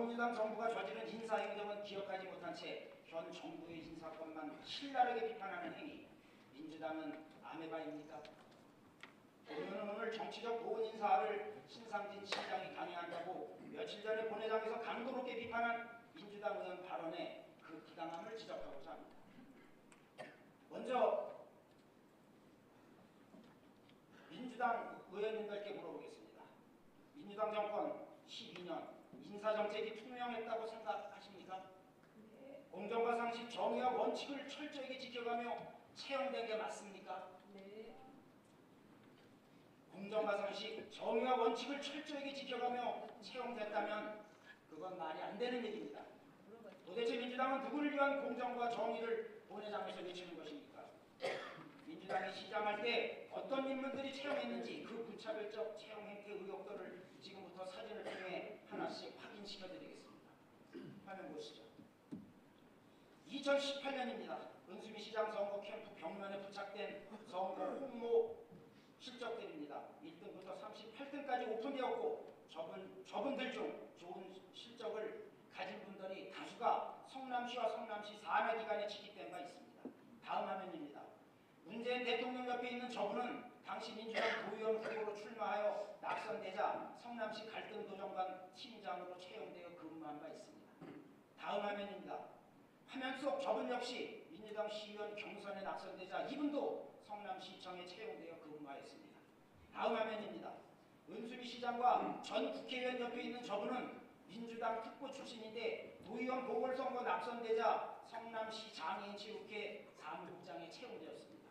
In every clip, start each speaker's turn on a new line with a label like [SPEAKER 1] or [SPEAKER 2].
[SPEAKER 1] 더불어민주당 정부가 저지른 인사행정은 기억하지 못한 채 현 정부의 인사권만 신랄하게 비판하는 행위 민주당은 아메바입니까? 오늘은 오늘 정치적 보훈 인사를 신상진 시장이 강행한다고 며칠 전에 본회장에서 강도 높게 비판한 민주당 의원 발언에 그 부당함을 지적하고자 합니다. 먼저 민주당 의원님들께 물어보겠습니다. 민주당 정권 12년 인사정책이 투명했다고 생각하십니까? 공정과 상식, 정의와 원칙을 철저하게 지켜가며 채용된 게 맞습니까?
[SPEAKER 2] 네.
[SPEAKER 1] 공정과 상식, 정의와 원칙을 철저하게 지켜가며 채용됐다면 그건 말이 안 되는 얘기입니다. 도대체 민주당은 누구를 위한 공정과 정의를 본회장에서 외치는 것입니까? 민주당이 시장할 때 어떤 인물들이 채용했는지 그 불차별적 채용 행태 의혹들을 지금부터 사진을 통해 하나씩 확인 시켜 드리겠습니다. 화면 보시죠. 2018년입니다. 은수미 시장 선거 캠프 벽면에 부착된 선거 홍보 실적들입니다. 1등부터 38등까지 오픈되었고 저분, 저분들 중 좋은 실적을 가진 분들이 다수가 성남시와 성남시 산하기관에 취직된 바 있습니다. 다음 화면입니다. 문재인 대통령 옆에 있는 저분은 당시 민주당 도의원 후보로 출마하여 낙선되자 성남시 갈등도정관 팀장으로 채용되어 근무한 바 있습니다. 다음 화면입니다. 화면 속 저분 역시 민주당 시의원 경선에 낙선되자 이분도 성남시청에 채용되어 근무하였습니다. 다음 화면입니다. 은수미 시장과 전 국회의원 옆에 있는 저분은 민주당 특보 출신인데 도의원 보궐선거 낙선되자 성남시 장애인 체육회 사무국장에 채용되었습니다.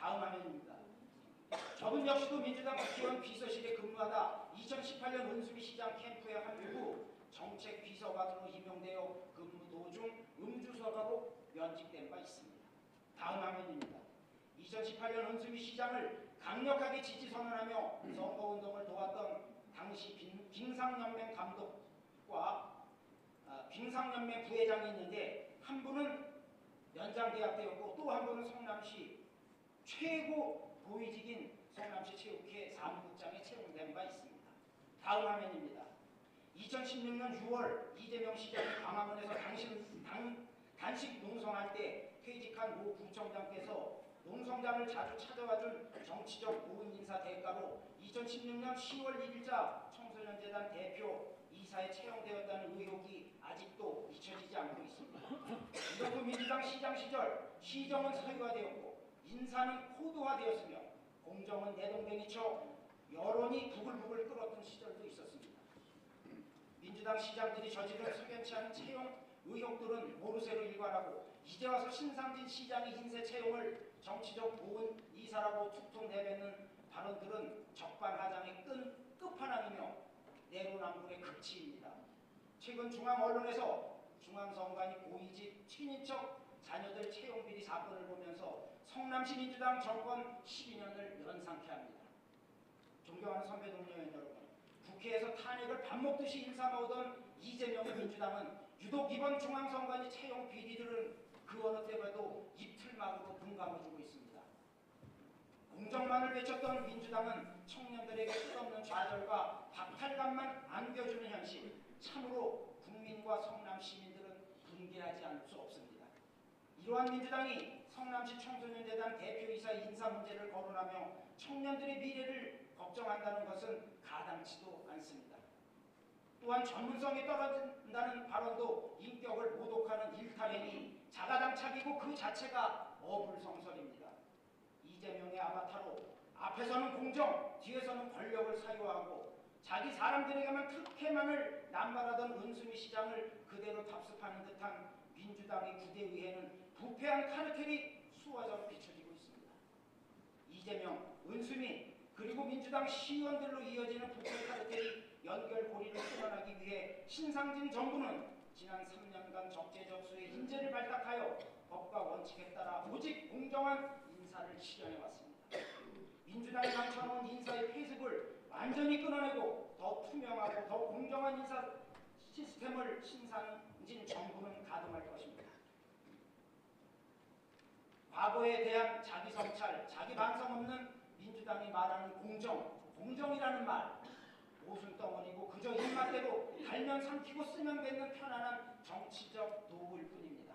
[SPEAKER 1] 다음 화면입니다. 저분 역시도 민주당 국회의원 비서실에 근무하다 2018년 은수미 시장 캠프에 합류 후 정책 비서관으로 임용되어 근무 도중 음주서가로 면직된 바 있습니다. 다음 화면입니다. 2018년 은수미 시장을 강력하게 지지 선언하며 선거운동을 도왔던 당시 빙- 빙상연맹 감독과 아, 빙상연맹 부회장이 있는데 한 분은 연장대학대였고 또 한 분은 성남시 최고 고위직인 성남시 체육회 사무국장에 채용된 바 있습니다. 다음 화면입니다. 2016년 6월 이재명 시장이 광화문에서 당신, 당, 단식 농성할 때 퇴직한 모 구청장께서 농성장을 자주 찾아와준 정치적 고은 인사 대가로 2016년 10월 1일자 청소년재단 대표 이사에 채용되었다는 의혹이 아직도 잊혀지지 않고 있습니다. 이것도 민주당 시장 시절 시정은 서유화되었고 인사는 코드화되었으며 공정은 내동댕이쳐 여론이 부글부글 끓었던 시절도 있었습니다. 민주당 시장들이 저지른 석연치 않은 채용 의혹들은 모르쇠로 일관하고 이제 와서 신상진 시장의 인쇄 채용을 정치적 보은 이사라고 툭툭 내뱉는 발언들은 적반하장의 끈 끝판왕이며 내로남불의 극치입니다. 최근 중앙 언론에서 중앙선관위 고위직 친인척 자녀들 채용 비리 사건을 보면서 성남시 민주당 정권 12년을 연상케 합니다. 존경하는 선배 동료 여러분, 국회에서 탄핵을 밥 먹듯이 일삼아오던 이재명의 민주당은 유독 이번 중앙선관위 채용 비리들은 그 어느 때 봐도 입틀막으로 눈 감아주고 있습니다. 공정만을 외쳤던 민주당은 청년들에게 끝없는 좌절과 박탈감만 안겨주는 현실, 참으로 국민과 성남 시민들은 분개하지 않을 수 없습니다. 이러한 민주당이 성남시 청소년재단 대표이사 인사 문제를 거론하며 청년들의 미래를 걱정한다는 것은 가당치도 않습니다. 또한 전문성이 떨어진다는 발언도 인격을 모독하는 일탈행위, 자가당착이고 그 자체가 어불성설입니다. 이재명의 아바타로 앞에서는 공정, 뒤에서는 권력을 사유하고 자기 사람들에게만 특혜만을 남발하던 은수미 시장을 그대로 답습하는 듯한 민주당의 구대의회는 부패한 카르텔이 수화자로 비춰지고 있습니다. 이재명, 은수미 그리고 민주당 시의원들로 이어지는 부패 카르텔이 연결고리를 끊어나기 위해 신상진 정부는 지난 3년간 적재적소의 인재를 발탁하여 법과 원칙에 따라 오직 공정한 인사를 실현해왔습니다. 민주당이 강처놓은 인사의 폐습을 완전히 끊어내고 더 투명하고 더 공정한 인사 시스템을 신상진 정부는 가동할 것입니다. 과거에 대한 자기 성찰, 자기 반성 없는 민주당이 말하는 공정, 공정이라는 말, 모순 덩어리고 그저 입맛대로 달면 매년 삼키고 쓰면 뱉는 편안한 정치적 도구일 뿐입니다.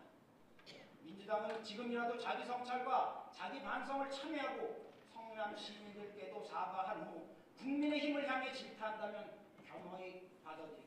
[SPEAKER 1] 민주당은 지금이라도 자기 성찰과 자기 반성을 참여하고 성남 시민들께도 사과한 후 국민의 힘을 향해 질타한다면 겸허히 받아들이겠습니다.